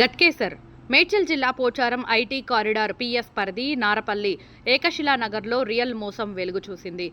గట్కేసర్ మేడ్చల్ జిల్లా Pocharam IT corridor PS పరిధి నారపల్లి ఏకశిలా నగర్లో రియల్ మోసం వెలుగు చూసింది.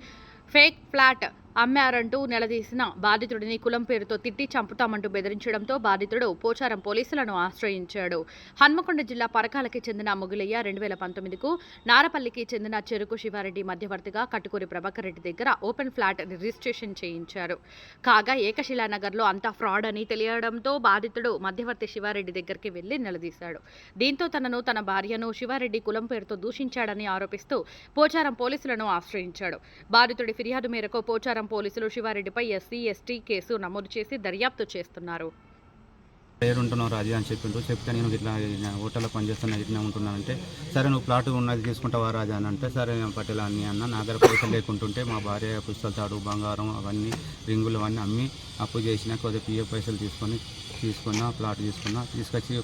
ఫేక్ ఫ్లాట్ అమ్మారంటూ నిలదీసిన బాధితుడిని కులం పేరుతో తిట్టి చంపుతామంటూ బెదిరించడంతో బాధితుడు పోచారం పోలీసులను ఆశ్రయించాడు. హన్మకొండ జిల్లా పరకాలకి చెందిన ముగులయ్య రెండు వేల పంతొమ్మిదికు నారపల్లికి చెందిన చెరుకు శివారెడ్డి మధ్యవర్తిగా కట్టుకూరి ప్రభాకర్ రెడ్డి దగ్గర ఓపెన్ ఫ్లాట్ రిజిస్ట్రేషన్ చేయించారు. కాగా ఏకశిలానగర్లో అంతా ఫ్రాడ్ అని తెలియడంతో బాధితుడు మధ్యవర్తి శివారెడ్డి దగ్గరికి వెళ్ళి నిలదీశాడు. దీంతో తనను తన భార్యను శివారెడ్డి కులం పేరుతో దూషించాడని ఆరోపిస్తూ పోచారం పోలీసులను ఆశ్రయించాడు. బాధితుడి ఫిర్యాదు మేరకు పోచారం పోలీసులు శివారెడ్డిపై ఎస్సీ ఎస్టీ కేసు నమోదు చేసి దర్యాప్తు చేస్తున్నారు. పేరుంటున్నావు రాజు అని చెప్పిండు చెప్తే నేను ఇట్లా హోటల్లో పనిచేస్తున్నా ఇట్లా ఉంటున్నానంటే సరే నువ్వు ప్లాట్ ఉన్నది తీసుకుంటావా రాజా అని అంటే సరే నేను పట్టేల అన్ని అన్న నా దగ్గర పైసలు లేకుంటుంటే మా భార్య పుస్తకాలు తాడు బంగారం అవన్నీ రింగులు అవన్నీ అమ్మి అప్పు చేసిన కొద్దిగా పిఎఫ్ పైసలు తీసుకొని తీసుకున్నా ప్లాట్ తీసుకున్నా తీసుకొచ్చి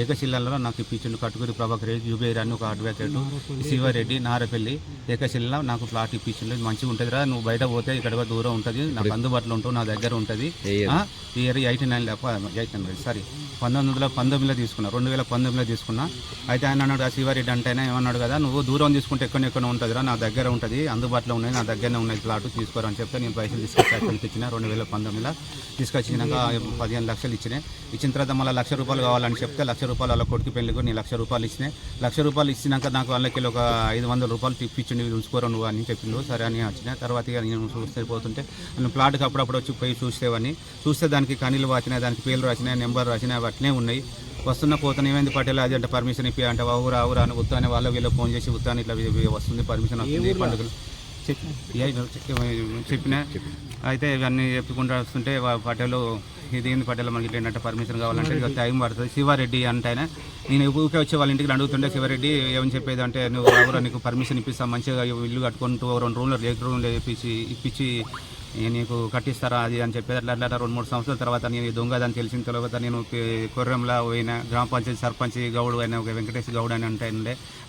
ఏకశిల్లలో నాకు ఇప్పించిండు. కట్టుకురి ప్రభాకర్ రెడ్డి జుబేర్ అని ఒక అడ్వకేట్ శివారెడ్డి నారపల్లి ఏకశిల్లలో నాకు ప్లాట్ ఇప్పించిండు. మంచిగా ఉంటుంది రా నువ్వు బయట పోతే ఇక్కడ దూరం ఉంటుంది. నాకు అందుబాటులో ఉంటావు నా దగ్గర ఉంటుంది. Year eighty nine eighty nine sorry పంతొమ్మిది వందల పంతొమ్మిదిలో తీసుకున్నా రెండు వేల పంతొమ్మిదిలో తీసుకున్నా. అయితే ఆయన అన్నాడు ఆ శివారెడ్డి అంటేనే ఏమన్నాడు కదా నువ్వు దూరం తీసుకుంటే ఎక్కడ ఎక్కడ ఉంటుందిరా నా దగ్గర ఉంటుంది అందుబాటులో ఉన్నాయి నా దగ్గరనే ఉన్నాయి ప్లాట్ తీసుకోరని అని చెప్తే నేను పైసలు తీసుకొచ్చి అక్కడికి రెండు వేల పంతొమ్మిదిలో తీసుకొచ్చినాక పదిహేను లక్షలు ఇచ్చినాయి ఇచ్చిన తర్వాత మళ్ళీ లక్ష రూపాయలు కావాలని చెప్తే లక్ష రూపాయలు వాళ్ళ కొడుకు పెళ్ళికి నేను లక్ష రూపాయలు ఇచ్చినాయి లక్ష రూపాయలు ఇచ్చినాక నాకు వాళ్ళకి ఒక ఐదు వందల రూపాయలు టిప్ ఇచ్చిండు ఉంచుకోరు నువ్వు అని చెప్పిండు. సరే అని వచ్చిన. తర్వాత ఇక నేను చూస్తే పోతుంటే నేను ప్లాట్కి అప్పుడప్పుడు వచ్చి పోయి చూసేవాడిని చూస్తే దానికి కనీలు వాచినాయి దానికి పేర్లు రాసినాయి నెంబర్ రాసినాయి అవి అట్లే ఉన్నాయి. వస్తున్న పోతున్న ఏమైంది? పటేల్ అది అంటే పర్మిషన్ ఇప్పి అంటే. ఊరా ఊరా అని ఉత్తానే వాళ్ళ వీళ్ళు ఫోన్ చేసి ఉత్తాని ఇట్లా వి- వి- వస్తుంది పర్మిషన్ వస్తుంది పండుగలు. చెప్పిన? అయితే ఇవన్నీ చెప్పుకుంటూ వస్తుంటే వా- పటేలు ఇది ఏంది పటేల్ మనకి ఏంటంటే పర్మిషన్ కావాలంటే ఇక టైం పడుతుంది. శివారెడ్డి అంటే ఆయన. నేను ఊరికే వచ్చి వాళ్ళ ఇంటికి అడుగుతుంటే శివారెడ్డి ఏమని చెప్పేది అంటే నువ్వు ఎవరో నీకు పర్మిషన్ ఇప్పిస్తా మంచిగా ఇల్లు కట్టుకుంటూ రెండు రూమ్లో లేక రూమ్లో ఇప్పించి ఇప్పించి నేను నీకు కట్టిస్తారా అది అని చెప్పేది. అట్లా అట్లా రెండు మూడు సంవత్సరాల తర్వాత నేను దొంగదని అని తెలిసిన తర్వాత నేను కొర్రంలో కొర్రెంలో పోయిన గ్రామ పంచాయతీ సర్పంచ్ గౌడ్ అయిన ఒక వెంకటేష్ గౌడ్ అని అంటే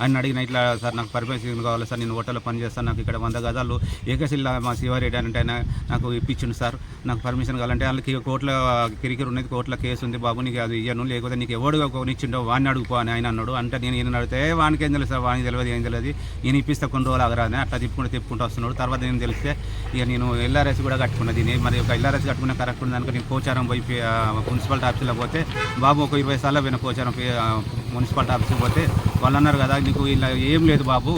ఆయన అడిగిన ఇట్లా సార్ నాకు పర్మిషన్ కావాలి సార్? నేను హోటల్లో పనిచేస్తాను నాకు ఇక్కడ వంద గదాలు ఏకశిల్లా మా శివారెడ్డి అని అంటే ఆయన నాకు ఇప్పించిండు సార్. నాకు పర్మిషన్ కావాలంటే వాళ్ళకి కోర్టులో కిరికిరి ఉన్నది కోర్టులో కేసు ఉంది. బాబు నీకు అది ఇయ్యను లేకపోతే నీకు ఎవడు కొనిచ్చిండో వాడిని అడుగుపో అని ఆయన అన్నాడు. అంటే నేను ఈయన అడిగితే వానికి ఏం తెలుసు సార్? వానికి తెలియదు ఏం తెలియదు నేను ఇప్పిస్తే కొన్ని రోజులు ఆగరాని అట్లా తిప్పుకుంటూ తిప్పుకుంటూ వస్తున్నాడు. తర్వాత నేను తెలిస్తే ఇక నేను ఎల్ఆర్ఎస్ కూడా కట్టుకున్నది నేను మరి ఒక ఎల్ఆర్ఎస్ కట్టుకున్న కరెక్ట్ ఉంది అనుకో నేను పోచారం పోయి మున్సిపల్ మున్సిపాలిటీ ఆఫీస్లో పోతే బాబు ఒక ఇరవై సార్లు పోయిన పోచారం మున్సిపల్ మున్సిపాలిటీ ఆఫీస్కి పోతే వాళ్ళు అన్నారు కదా నీకు ఇలా ఏం లేదు బాబు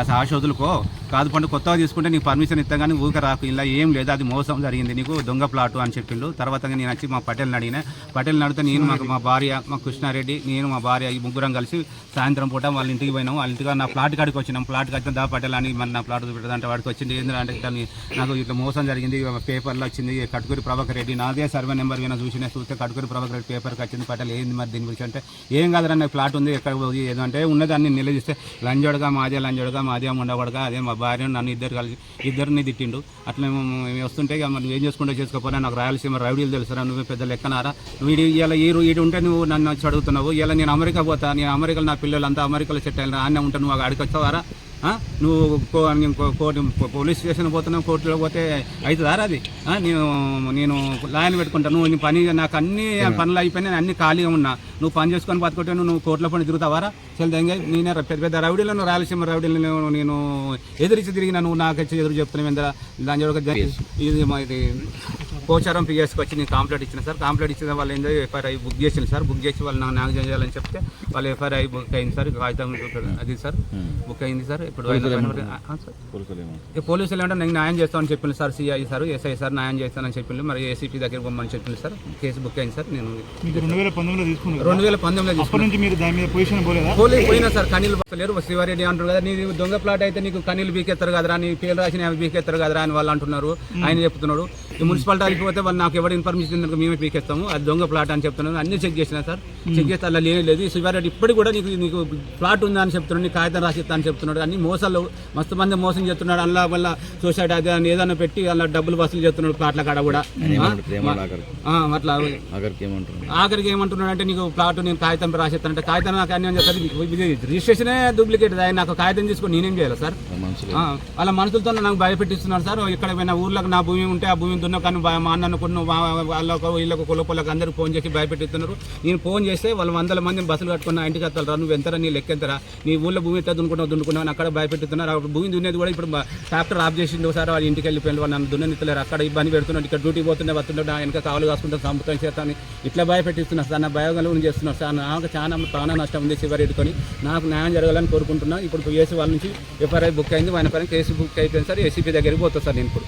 ఆశ వదులుకో కాదు పండు కొత్తగా తీసుకుంటే నీకు పర్మిషన్ ఇస్తాం కానీ ఊక రాకు. ఇలా ఏం లేదు అది మోసం జరిగింది నీకు దొంగ ప్లాటు అని చెప్పిండు. తర్వాత నేను వచ్చి మా పటేల్ని అడిగిన. పటేల్ని అడిగితే నేను మాకు మా భార్య మా కృష్ణారెడ్డి నేను మా భార్య ఈ ముగ్గురం కలిసి సాయంత్రం పూట వాళ్ళ ఇంటికి పోయినాం వాళ్ళ ఇంటికి నా ప్లాట్ కాడికి వచ్చినాం. ప్లాట్కి వచ్చిన దా పటేల్ అని మన నా ప్లాట్ చూపెట్టదంటే వాడికి వచ్చింది. ఏంటంటే దాన్ని నాకు ఇట్లా మోసం జరిగింది పేపర్లో వచ్చింది కటుకూరి ప్రభాకర్ రెడ్డి నాదే సర్వే నెంబర్ వినా చూసిన చూస్తే కటుకూరి ప్రభాకర్ రెడ్డి పేపర్కి వచ్చింది పటేల్ ఏంది మరి దీని గురించి అంటే ఏం కాదు నాకు ప్లాట్ ఉంది ఎక్కడ పోయి ఏదో అంటే ఉన్నదాన్ని నిలదీస్తే లంజోడగా మాదే లంజోడగా మాదే ఉండకూడగా అదే మా భార్య నన్ను ఇద్దరు కలిసి ఇద్దరిని తిట్టిండు. అట్లా మేము మేము వస్తుంటే ఇక మరి ఏం చేసుకుంటే చేసుకోపోయినా? నాకు రాయలసీమ రౌడీలు తెలుసురా నువ్వు పెద్ద లెక్కనారా? నువ్వు ఇలా ఈ ఇటు ఉంటే నువ్వు నన్ను వచ్చి అడుగుతున్నావు ఇలా నేను అమెరికా పోతా. నేను అమెరికాలో నా పిల్లలంతా అమెరికాలో సెట్ అయినా ఆనే ఉంటా నువ్వు అక్కడికి వచ్చావారా? నువ్వు నేను కోర్టు పోలీస్ స్టేషన్ పోతున్నావు కోర్టులో పోతే అవుతుందారా అది? నేను నేను లాయన్ పెట్టుకుంటా. నువ్వు నీ పని నాకు అన్ని పనులు అయిపోయినాయి అన్ని ఖాళీగా ఉన్నా. నువ్వు పని చేసుకొని బతుకుంటే నువ్వు కోర్టులో పని తిరుగుతావారా చల్దంగా నేనే ర- పెద్ద పెద్ద రౌడీలను రాయలసీమ రౌడీలను నేను ఎదిరించి తిరిగిన నువ్వు నాకు ఎదురు చెప్తున్నావు ఏందా దాని ఇది పోచారం పిఎస్కి వచ్చి నేను కంప్లైంట్ ఇచ్చిన సార్. కంప్లైంట్ ఇచ్చిన వాళ్ళు ఏంటో ఎఫ్ఐఆర్ బుక్ చేసింది సార్. బుక్ చేసి వాళ్ళు నాకు నాకు చేయాలని చెప్తే వాళ్ళు ఎఫ్ఐఆర్ బుక్ అయింది సార్. కాగితం అది సార్. బుక్ అయింది సార్. ఇప్పుడు పోలీసులు అంటే నేను న్యాయం చేస్తామని చెప్పింది sir. CI sir SI sir న్యాయం చేస్తానని చెప్పింది మరి ఏసీపీ దగ్గర పోమని చెప్పింది సార్. కేసు బుక్ అయింది సార్. నేను రెండు వేల పంతొమ్మిదిలో తీసుకున్నారు రెండు వేల పంతొమ్మిదిలో అప్పటి నుంచి మీరు దాని మీద పొజిషన్ పోలేదా? పోలీసు పోయినా సార్. కనీలు లేరు శివారెడ్డి అంటారు కదా నీ దొంగ ప్లాట్ అయితే నీకు కనీలు బీకెత్తారు కదరా నీ పేరు రాసిన బీకెత్తారు కదరా అని వాళ్ళు అంటున్నారు. ఆయన చెప్తున్నాడు. ఈ మున్సిపాలిటీకి పోతే వాళ్ళు నాకు ఎవరు ఇన్ఫర్మేషన్ ఇచ్చినందుకు మేమే పీకేస్తాము. అది దొంగ ప్లాట్ అని చెప్తున్నాను అన్ని చెక్ చేసిన సార్. చెక్ చేస్తే అలా లేని లేదు. శివారెడ్డి ఇప్పటికి కూడా నీకు నీకు ప్లాట్ ఉందా అని చెప్తున్నాడు నీ కాగితం రాసి ఇస్తా అని చెప్తున్నాడు. అన్ని మోసాలు మస్తు మంది మోసం చేస్తున్నాడు. అందులో వల్ల సొసైటీ అది అని ఏదైనా పెట్టి అలా డబ్బులు వసూలు చేస్తున్నాడు ప్లాట్ల కాడ కూడా. అట్లా. ఆఖరికి ఏమంటున్నాడు అంటే నీకు ప్లాట్ నేను కాగితం రాసిస్తానంటే కాగితం నాకు అన్యాయం చేస్తారు ఇది రిజిస్ట్రేషనే డూప్లికేట్ అది నాకు కాగితం తీసుకొని నేనేం చేయాలి సార్? వాళ్ళ మనుషులతో నాకు భయపెట్టిస్తున్నారు సార్. ఇక్కడ ఊర్లకు నా భూమి ఉంటే ఆ భూమి దున్న కానీ మా మా అన్నను కొన్ని వాళ్ళకు వీళ్ళకు కులపొలకు అందరూ ఫోన్ చేసి భయపెట్టిస్తున్నారు నేను ఫోన్ చేస్తే వాళ్ళు వందల మందిని బస్సులు కట్టుకున్నా ఇంటికి వస్తారా నువ్వు ఎంతరా నీ లెక్కెంతరా నీ ఊళ్ళో భూమి ఎంత దున్నుకున్నావు దున్నుకున్నావు అక్కడ భయపెట్టుతున్నారు. అక్కడ భూమి దున్నేది కూడా ఇప్పుడు ట్రాక్టర్ ఆఫ్ చేసింది ఒకసారి వాళ్ళు ఇంటికి వెళ్ళిపోయింది వాళ్ళు నన్ను దున్ననిత్తలేరు అక్కడ ఇబ్బంది పెడుతున్నాడు ఇక్కడ డ్యూటీ పోతుండే వస్తుండే నా వెనక కావాలి కాసుకుంటే సంపుతం చేస్తాను. ఇట్లా భయపెట్టిస్తున్నారు సార్ నా భయోగలను చేస్తున్నారు. సార్ నాకు చాలా ప్రాణ నష్టం ఉంది చివరి ఎడుకొని నాకు న్యాయం జరగాలని కోరుకుంటున్నా. ఇప్పుడు ఏసీ వాళ్ళ నుంచి ఎఫ్ఐఆర్ బుక్ అయింది ఆయన పైన కేసు బుక్ అయిపోయింది సార్. ఏసీపీ దగ్గరికి పోతుంది సార్ నేను ఇప్పుడు.